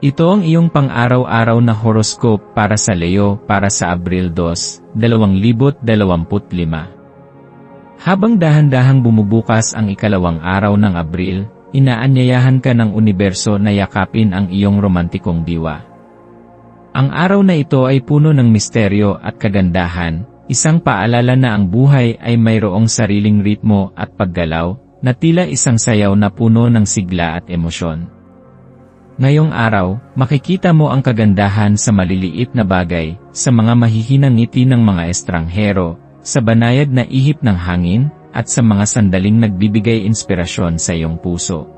Ito ang iyong pang-araw-araw na horoscope para sa Leo para sa Abril 2, 2025. Habang dahan-dahang bumubukas ang ikalawang araw ng Abril, inaanyayahan ka ng universo na yakapin ang iyong romantikong diwa. Ang araw na ito ay puno ng misteryo at kagandahan, isang paalala na ang buhay ay mayroong sariling ritmo at paggalaw, na tila isang sayaw na puno ng sigla at emosyon. Ngayong araw, makikita mo ang kagandahan sa maliliit na bagay, sa mga mahihinang ngiti ng mga estranghero, sa banayad na ihip ng hangin, at sa mga sandaling nagbibigay inspirasyon sa iyong puso.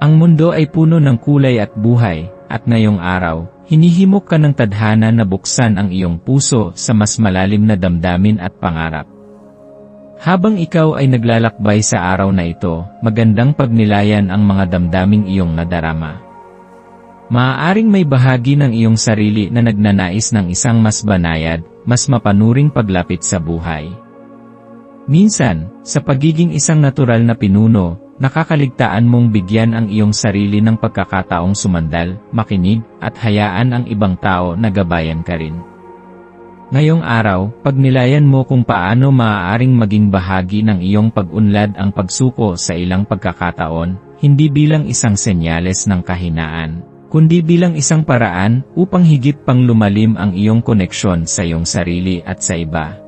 Ang mundo ay puno ng kulay at buhay, at ngayong araw, hinihimok ka ng tadhana na buksan ang iyong puso sa mas malalim na damdamin at pangarap. Habang ikaw ay naglalakbay sa araw na ito, magandang pagnilayan ang mga damdaming iyong nadarama. Maaaring may bahagi ng iyong sarili na nagnanais ng isang mas banayad, mas mapanuring paglapit sa buhay. Minsan, sa pagiging isang natural na pinuno, nakakaligtaan mong bigyan ang iyong sarili ng pagkakataong sumandal, makinig, at hayaan ang ibang tao na gabayan ka rin. Ngayong araw, pagnilayan mo kung paano maaaring maging bahagi ng iyong pag-unlad ang pagsuko sa ilang pagkakataon, hindi bilang isang senyales ng kahinaan, kundi bilang isang paraan upang higit pang lumalim ang iyong koneksyon sa iyong sarili at sa iba.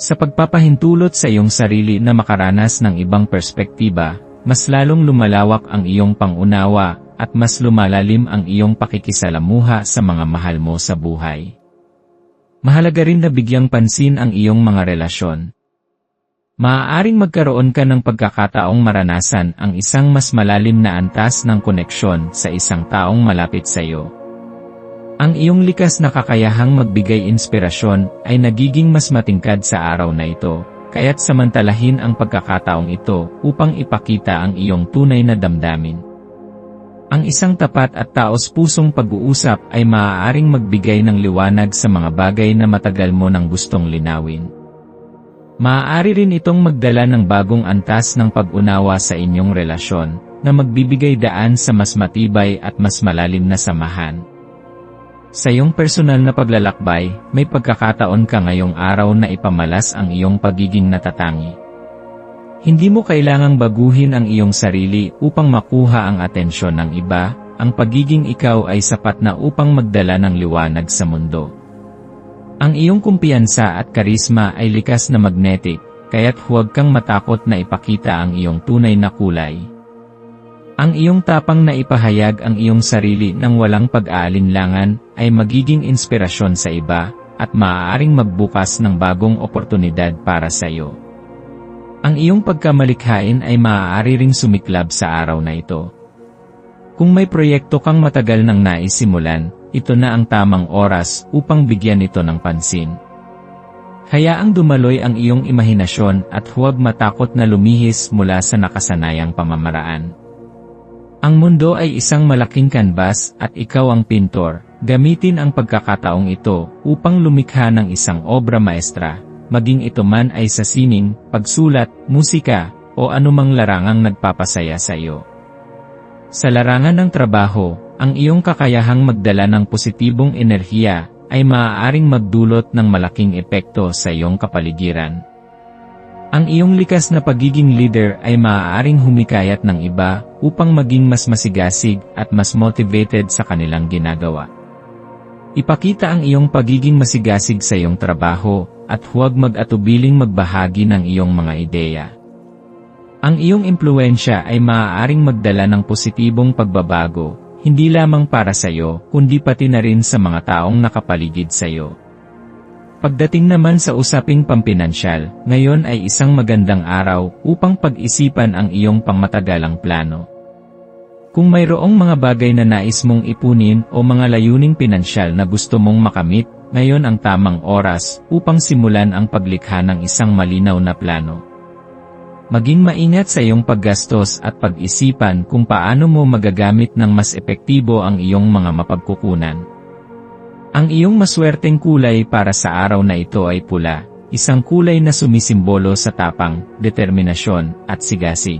Sa pagpapahintulot sa iyong sarili na makaranas ng ibang perspektiba, mas lalong lumalawak ang iyong pangunawa at mas lumalalim ang iyong pakikisalamuha sa mga mahal mo sa buhay. Mahalaga rin na bigyang pansin ang iyong mga relasyon, Maaaring magkaroon ka ng pagkakataong maranasan ang isang mas malalim na antas ng koneksyon sa isang taong malapit sa iyo. Ang iyong likas na kakayahang magbigay inspirasyon ay nagiging mas matingkad sa araw na ito, kaya't samantalahin ang pagkakataong ito upang ipakita ang iyong tunay na damdamin. Ang isang tapat at taos-pusong pag-uusap ay maaaring magbigay ng liwanag sa mga bagay na matagal mo nang gustong linawin. Maaari rin itong magdala ng bagong antas ng pag-unawa sa inyong relasyon, na magbibigay daan sa mas matibay at mas malalim na samahan. Sa iyong personal na paglalakbay, may pagkakataon ka ngayong araw na ipamalas ang iyong pagiging natatangi. Hindi mo kailangang baguhin ang iyong sarili upang makuha ang atensyon ng iba, ang pagiging ikaw ay sapat na upang magdala ng liwanag sa mundo. Ang iyong kumpiyansa at karisma ay likas na magnetic, kaya't huwag kang matakot na ipakita ang iyong tunay na kulay. Ang iyong tapang na ipahayag ang iyong sarili ng walang pag-aalinlangan ay magiging inspirasyon sa iba, at maaaring magbukas ng bagong oportunidad para sa iyo. Ang iyong pagkamalikhain ay maaari ring sumiklab sa araw na ito. Kung may proyekto kang matagal nang naisimulan, ito na ang tamang oras upang bigyan ito ng pansin. Hayaang dumaloy ang iyong imahinasyon at huwag matakot na lumihis mula sa nakasanayang pamamaraan. Ang mundo ay isang malaking kanbas at ikaw ang pintor, gamitin ang pagkakataong ito upang lumikha ng isang obra maestra, maging ito man ay sa sining, pagsulat, musika, o anumang larangang nagpapasaya sa iyo. Sa larangan ng trabaho, ang iyong kakayahang magdala ng positibong enerhiya ay maaaring magdulot ng malaking epekto sa iyong kapaligiran. Ang iyong likas na pagiging leader ay maaaring humikayat ng iba upang maging mas masigasig at mas motivated sa kanilang ginagawa. Ipakita ang iyong pagiging masigasig sa iyong trabaho at huwag mag-atubiling magbahagi ng iyong mga ideya. Ang iyong impluensya ay maaaring magdala ng positibong pagbabago hindi lamang para sa iyo, kundi pati na rin sa mga taong nakapaligid sa iyo. Pagdating naman sa usaping pampinansyal, ngayon ay isang magandang araw upang pag-isipan ang iyong pangmatagalang plano. Kung mayroong mga bagay na nais mong ipunin o mga layuning pinansyal na gusto mong makamit, ngayon ang tamang oras upang simulan ang paglikha ng isang malinaw na plano. Maging maingat sa iyong paggastos at pag-isipan kung paano mo magagamit ng mas epektibo ang iyong mga mapagkukunan. Ang iyong maswerteng kulay para sa araw na ito ay pula, isang kulay na sumisimbolo sa tapang, determinasyon, at sigasig.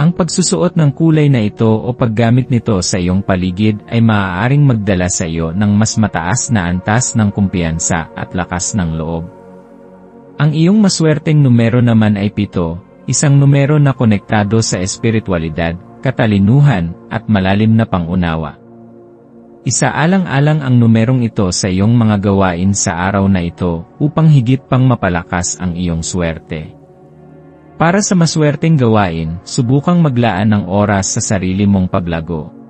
Ang pagsusuot ng kulay na ito o paggamit nito sa iyong paligid ay maaaring magdala sa iyo ng mas mataas na antas ng kumpiyansa at lakas ng loob. Ang iyong maswerteng numero naman ay pito, isang numero na konektado sa espiritualidad, katalinuhan, at malalim na pangunawa. Isaalang-alang ang numerong ito sa iyong mga gawain sa araw na ito upang higit pang mapalakas ang iyong swerte. Para sa maswerteng gawain, subukang maglaan ng oras sa sarili mong paglago.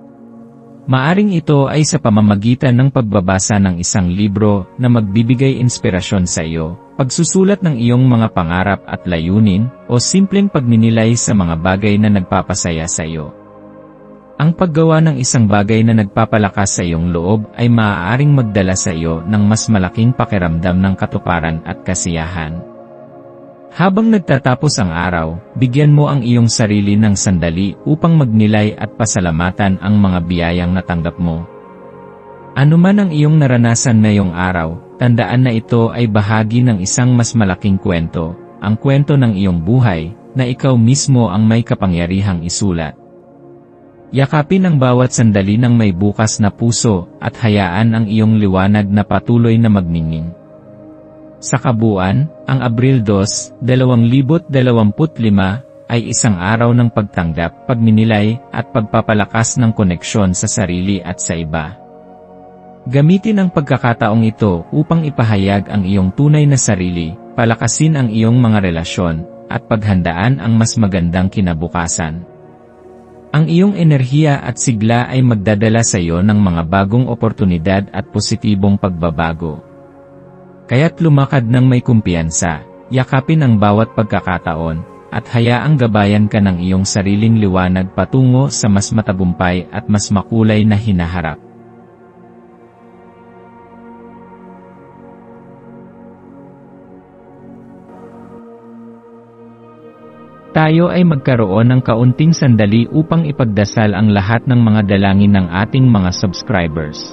Maaring ito ay sa pamamagitan ng pagbabasa ng isang libro na magbibigay inspirasyon sa iyo, pagsusulat ng iyong mga pangarap at layunin, o simpleng pagninilay sa mga bagay na nagpapasaya sa iyo. Ang paggawa ng isang bagay na nagpapalakas sa iyong loob ay maaaring magdala sa iyo ng mas malaking pakiramdam ng katuparan at kasiyahan. Habang nagtatapos ang araw, bigyan mo ang iyong sarili ng sandali upang magnilay at pasalamatan ang mga biyayang natanggap mo. Ano man ang iyong naranasan ngayong araw, tandaan na ito ay bahagi ng isang mas malaking kwento, ang kwento ng iyong buhay, na ikaw mismo ang may kapangyarihang isulat. Yakapin ang bawat sandali ng may bukas na puso at hayaan ang iyong liwanag na patuloy na magningning. Sa kabuuan, ang Abril 2, 2025 ay isang araw ng pagtanggap, pagninilay, at pagpapalakas ng koneksyon sa sarili at sa iba. Gamitin ang pagkakataong ito upang ipahayag ang iyong tunay na sarili, palakasin ang iyong mga relasyon, at paghandaan ang mas magandang kinabukasan. Ang iyong enerhiya at sigla ay magdadala sa iyo ng mga bagong oportunidad at positibong pagbabago. Kaya't lumakad ng may kumpiyansa, yakapin ang bawat pagkakataon, at hayaang gabayan ka ng iyong sariling liwanag patungo sa mas matagumpay at mas makulay na hinaharap. Tayo ay magkaroon ng kaunting sandali upang ipagdasal ang lahat ng mga dalangin ng ating mga subscribers